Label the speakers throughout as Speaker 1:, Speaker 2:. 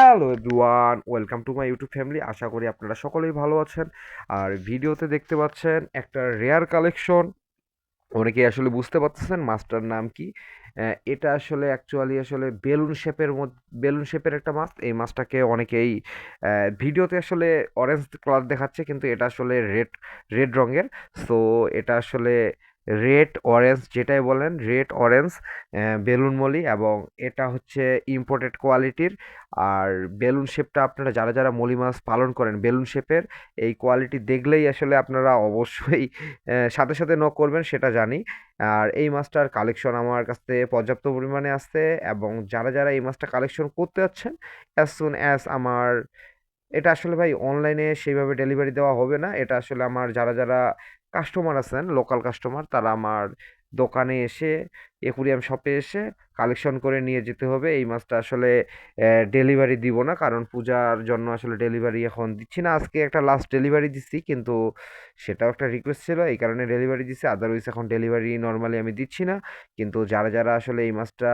Speaker 1: Hello everyone, welcome to my YouTube family. আশা করি আপনারা সকলেই ভালো আছেন। আর ভিডিওতে দেখতে পাচ্ছেন একটা রেয়ার কালেকশন। অনেকেই আসলে বুঝতে পারতেছেন মাছটার নাম কি। এটা আসলে অ্যাকচুয়ালি আসলে বেলুন শেপের মধ্যে বেলুন শেপের একটা মাছ। এই মাছটাকে অনেকেই ভিডিওতে আসলে অরেঞ্জ কালার দেখাচ্ছে, কিন্তু এটা আসলে রেড রেড রঙের। সো এটা আসলে রেড অরেঞ্জ যেটাই বলেন, রেড অরেঞ্জ বেলুন মলি এবং এটা হচ্ছে ইম্পোর্টেড কোয়ালিটির আর বেলুন শেপটা আপনারা যারা যারা মলি মাছ পালন করেন, বেলুন শেপের এই কোয়ালিটি দেখলেই আসলে আপনারা অবশ্যই সাথে সাথে নক করবেন সেটা জানি। আর এই মাছটার কালেকশন আমার কাছে পর্যাপ্ত পরিমাণে আছে এবং যারা যারা এই মাছটা কালেকশন করতে যাচ্ছেন অ্যাজ সুন অ্যাজ আমার, এটা আসলে ভাই অনলাইনে সেইভাবে ডেলিভারি দেওয়া হবে না। এটা আসলে আমার যারা যারা কাস্টমার আছেন লোকাল কাস্টমার তারা আমার দোকানে এসে একুরিয়াম শপে এসে কালেকশন করে নিয়ে যেতে হবে। এই মাছটা আসলে ডেলিভারি দিব না, কারণ পূজার জন্য আসলে ডেলিভারি এখন দিচ্ছি না। আজকে একটা লাস্ট ডেলিভারি দিচ্ছি কিন্তু সেটাও একটা রিকোয়েস্ট ছিল। এই কারণে ডেলিভারি দিচ্ছি আদারওয়াইজ এখন ডেলিভারি নর্মালি আমি দিচ্ছি না। কিন্তু যারা যারা আসলে এই মাছটা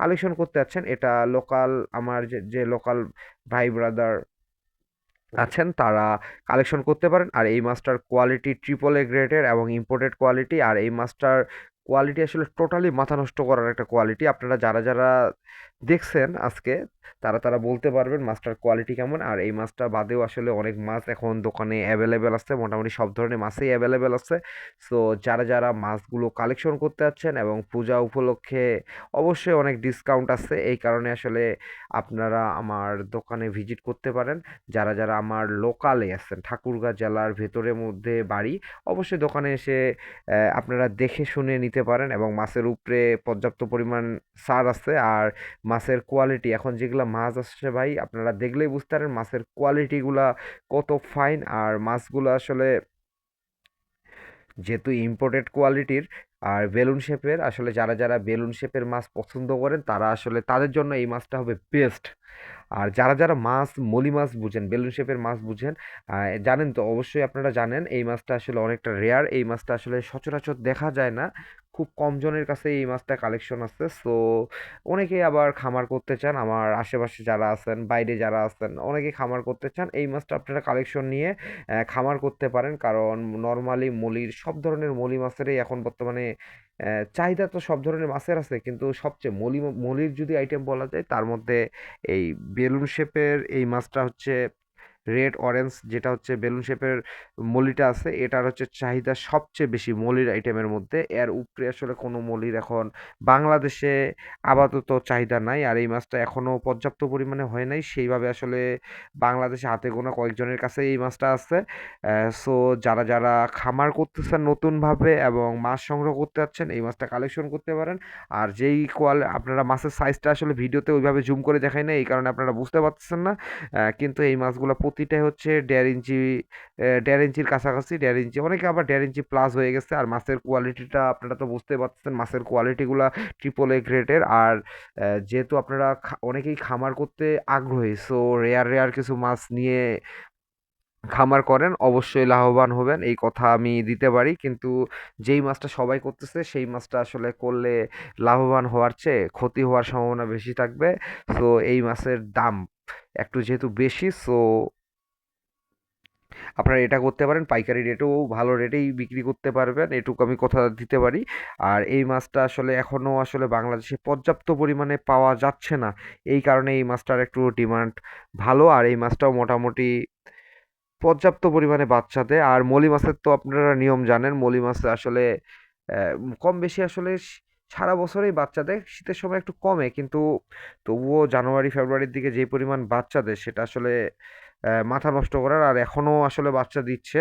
Speaker 1: কালেকশন করতে যাচ্ছেন, এটা লোকাল আমার যে যে লোকাল ভাই ব্রাদার আছেন, তারা কালেকশন করতে পারেন। আর এই মাছটার কোয়ালিটি ট্রিপল এ গ্রেডের এবং ইম্পোর্টেড কোয়ালিটি আর এই মাছটার কোয়ালিটি আসলে টোটালি মাথা নষ্ট করার একটা কোয়ালিটি আপনারা যারা যারা দেখছেন আজকে তারা তারা বলতে পারবেন মাছটার কোয়ালিটি কেমন। আর এই মাছটা বাদেও আসলে অনেক মাছ এখন দোকানে অ্যাভেলেবেল আছে। মোটামুটি সব ধরনের মাছই অ্যাভেলেবেল আছে। সো যারা যারা মাছগুলো কালেকশন করতে যাচ্ছেন এবং পূজা উপলক্ষে অবশ্যই অনেক ডিসকাউন্ট আছে। এই কারণে আসলে আপনারা আমার দোকানে ভিজিট করতে পারেন। যারা যারা আমার লোকালে আছেন, ঠাকুরগাঁ জেলার ভেতরের মধ্যে বাড়ি, অবশ্যই দোকানে এসে আপনারা দেখে শুনে নিতে পারেন এবং মাছের উপরে পর্যাপ্ত পরিমাণ সার আছে। আর মাছের কোয়ালিটি এখন যেগুলো মাছ আসছে ভাই। আপনারা দেখলেই বুঝতে পারেন মাছের কোয়ালিটিগুলা কত ফাইন আর মাছগুলো আসলে যেহেতু ইম্পোর্টেড কোয়ালিটির আর বেলুন শেপের আসলে যারা যারা বেলুন শেপের মাছ পছন্দ করেন তারা আসলে তাদের জন্য এই মাছটা হবে বেস্ট আর যারা যারা মাছ, মলি মাছ বুঝেন, বেলুন শেপের মাছ বুঝেন জানেন তো অবশ্যই আপনারা জানেন, এই মাছটা আসলে অনেকটা রেয়ার এই মাছটা আসলে সচরাচর দেখা যায় না। খুব কম জনের কাছে এই মাছটা কালেকশন আছে। সো অনেকেই আবার খামার করতে চান, আমার আশেপাশে যারা আছেন, বাইরে যারা আছেন অনেকেই খামার করতে চান, এই মাছটা আপনারা কালেকশন নিয়ে খামার করতে পারেন। কারণ নর্মালি মলির, সব ধরনের মলি মাছেরই এখন বর্তমানে চাহিদা তো সব ধরনের মাছের আছে, কিন্তু সবচেয়ে মলি মলির যদি আইটেম বলা যায়, তার মধ্যে এই বেলুন শেপের এই মাছটা হচ্ছে রেড অরেঞ্জ যেটা হচ্ছে বেলুন শেপের মলিটা আছে, এটার হচ্ছে চাহিদা সবচেয়ে বেশি মলির আইটেমের মধ্যে। এর উপরে আসলে কোনো মলির এখন বাংলাদেশে আপাতত চাহিদা নাই, আর এই মাছটা এখনও পর্যাপ্ত পরিমাণে হয় নাই। সেইভাবে আসলে বাংলাদেশে হাতে গোনা কয়েকজনের কাছে এই মাছটা আছে। সো যারা যারা খামার করতেছেন নতুনভাবে এবং মাছ সংগ্রহ করতে যাচ্ছেন এই মাছটা কালেকশন করতে পারেন। আর যেই কোয়াল, আপনারা মাছের সাইজটা আসলে ভিডিওতে ওইভাবে জুম করে দেখাই না এই কারণে আপনারা বুঝতে পারতেছেন না। কিন্তু এই মাছগুলো প্রতিটাই হচ্ছে দেড় ইঞ্চি দেড় ইঞ্চির কাছাকাছি, দেড় ইঞ্চি। অনেকে আবার দেড় ইঞ্চি প্লাস হয়ে গেছে আর মাছের কোয়ালিটিটা আপনারা তো বুঝতে পারতেছেন মাছের কোয়ালিটিগুলো ট্রিপল এ গ্রেডের আর যেহেতু আপনারা অনেকেই খামার করতে আগ্রহী সো রেয়ার রেয়ার কিছু মাছ নিয়ে খামার করেন, অবশ্যই লাভবান হবেন, এই কথা আমি দিতে পারি। কিন্তু যেই মাছটা সবাই করতেছে, সেই মাছটা আসলে করলে লাভবান হওয়ার চেয়ে ক্ষতি হওয়ার সম্ভাবনা বেশি থাকবে। সো এই মাছের দাম একটু যেহেতু বেশি সো আপনারা এটা করতে পারেন, পাইকারি রেটেও ভালো রেটেই বিক্রি করতে পারবেন, এটুকু আমি কথা দিতে পারি। আর এই মাছটা আসলে এখনও আসলে বাংলাদেশে পর্যাপ্ত পরিমাণে পাওয়া যাচ্ছে না। এই কারণে এই মাছটার একটু ডিমান্ড ভালো, আর এই মাছটাও মোটামুটি পর্যাপ্ত পরিমাণে বাচ্চা দেয় আর মলি মাছের তো আপনারা নিয়ম জানেন, মলি মাছে আসলে কম বেশি আসলে সারা বছরেই বাচ্চা দেয় শীতের সময় একটু কমে। কিন্তু তবুও জানুয়ারি, ফেব্রুয়ারির দিকে যে পরিমাণ বাচ্চা দেয় সেটা আসলে মাথা নষ্ট করার আর এখনও আসলে বাচ্চা দিচ্ছে।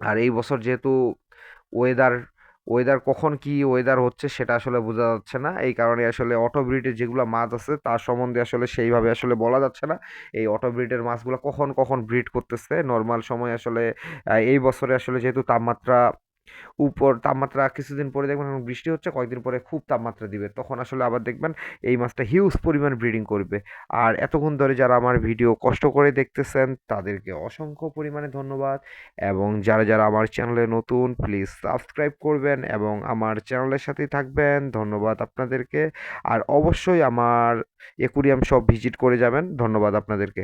Speaker 1: আর এই বছর যেহেতু ওয়েদার ওয়েদার কখন কি ওয়েদার হচ্ছে সেটা আসলে বোঝা যাচ্ছে না। এই কারণে আসলে অটো ব্রিডের যেগুলো মাছ আছে, তার সম্বন্ধে আসলে সেইভাবে আসলে বলা যাচ্ছে না। এই অটো ব্রিডের মাছগুলো কখন কখন ব্রিড করতেছে? নর্মাল সময় আসলে এই বছরে আসলে যেহেতু তাপমাত্রা উপর তাপমাত্রা কিছুদিন পরে দেখবেন বৃষ্টি হচ্ছে, কয়েকদিন পরে খুব তাপমাত্রা দিবে। তখন আসলে আবার দেখবেন এই মাছটা হিউজ পরিমাণ ব্রিডিং করবে। আর এতক্ষণ ধরে যারা আমার ভিডিও কষ্ট করে দেখতেছেন, তাদেরকে অসংখ্য পরিমাণে ধন্যবাদ। এবং যারা যারা আমার চ্যানেলে নতুন প্লিজ সাবস্ক্রাইব করবেন এবং আমার চ্যানেলের সাথেই থাকবেন। ধন্যবাদ আপনাদেরকে। আর অবশ্যই আমার একুরিয়াম সব ভিজিট করে যাবেন। ধন্যবাদ আপনাদেরকে।